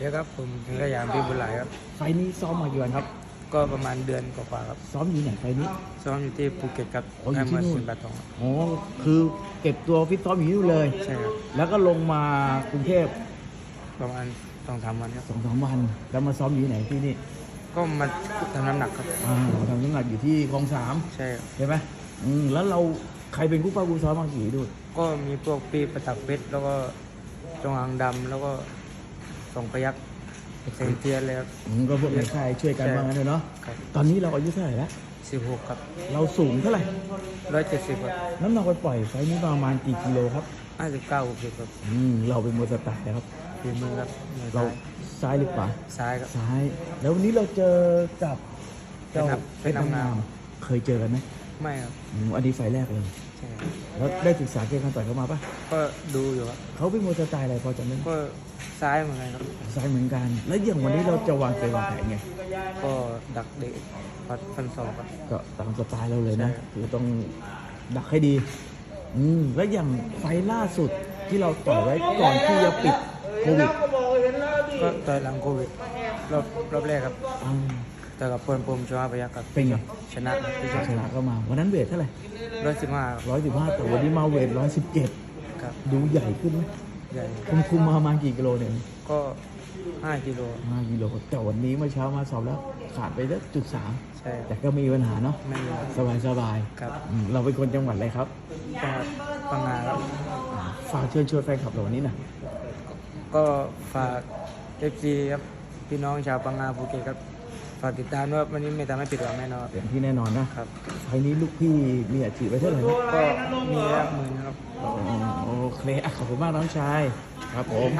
ดีครับผมถึงสยามพี่บุญหลายครับ ไฟล์นี้ซ้อมมากี่วันครับ ก็ประมาณเดือนกว่าๆครับ ซ้อมอยู่ไหนไฟล์นี้ ซ้อมอยู่ที่ภูเก็ตครับอ๋ออยู่ที่มานู่นสินบาทองครับ อ๋อคือเก็บตัวฟิตซ้อมอยู่ที่นู่นเลย ใช่ครับ แล้วก็ลงมากรุงเทพประมาณสองสามวันครับ สองสามวัน แล้วมาซ้อมอยู่ที่ไหนที่นี่ก็มาทำน้ำหนักครับ อ่าทำน้ำหนักอยู่ที่คลองสามใช่ครับ ใช่ไหมอืมแล้วเราใครเป็นคู่ป้าคู่ซ้อมบางกี่ด้วยก็มีพวกปีประตักเพชรแล้วก็จงอางดำแล้วก็ สองพยักเซนเทียนเลยครับ อืมก็พวกในค่ายช่วยกันใช่บ้างกันเลยเนาะ ครับ ตอนนี้เราอายุเท่าไหร่แล้ว สิบหกครับเราสูงเท่าไหร่ ร้อยเจ็ดสิบครับน้ำหนักไปปล่อยไฟล์นี้ประมาณกี่กิโลครับ ห้าสิบเก้าหกสิบครับอืม เราเป็นมวยสไตล์นะครับ ฝีมือครับมือเราซ้ายซ้ายหรือขวาซ้ายครับ ซ้าย แล้ววันนี้เราเจอกับเจ้าเพชรน้ำงาม เคยเจอกันไหมไม่ครับอืมอันนี้ไฟล์แรกเลย ใช่ครับแล้วได้ศึกษาเกมการต่อยเขามาปะก็ดูอยู่ครับเขาเป็นมวยสไตล์อะไรพอจำได้ไหมก็ ซ้ายเหมือนกันครับซ้ายเหมือนกัน แล้วอย่างวันนี้เราจะวางเกมวางแผนไง ก็ดักเด็กฟัดฟันศอกครับก็ตามสไตล์เราเลยนะใช่คือต้องดักให้ดี อืมแล้วอย่างไฟล์ล่าสุดที่เราต่อยไว้ก่อนที่จะปิดโควิดก็ต่อยหลังโควิดรอบรอบแรกครับอ่าต่อยกับเพื่อนผมชวาพยักครับเป็นไง ชนะพี่ชายชนะก็มา วันนั้นเวทเท่าไหร่ร้อยสิบห้าร้อยสิบห้าแต่วันนี้มาเวทร้อยสิบเจ็ดครับดูใหญ่ขึ้นไหม ใหญ่คุมคุมมาประมาณกี่กิโลเนี่ยก็ห้ากิโลห้ากิโลแต่วันนี้เมื่อเช้ามาสอบแล้วขาดไปสักจุดสามใช่แต่ก็มีปัญหาเนาะไม่มีสบายสบายครับอืมเราเป็นคนจังหวัดอะไรครับจังหวัดพังงาครับอ่าฝากเชิญชวนแฟนคลับเราวันนี้หนะก็ฝากเอฟซีครับพี่น้องชาวพังงาภูเก็ตครับฝากติดตามด้วยวันนี้ไม่ทำให้ผิดหวังแน่นอนเต็มที่แน่นอนนะครับไฟล์นี้ลูกพี่มีอาชีพไว้เท่าไหร่นะก็มีแล้วหมื่นนะครับอ๋อโอ เค อะขอบคุณมากน้องชาย ครับผม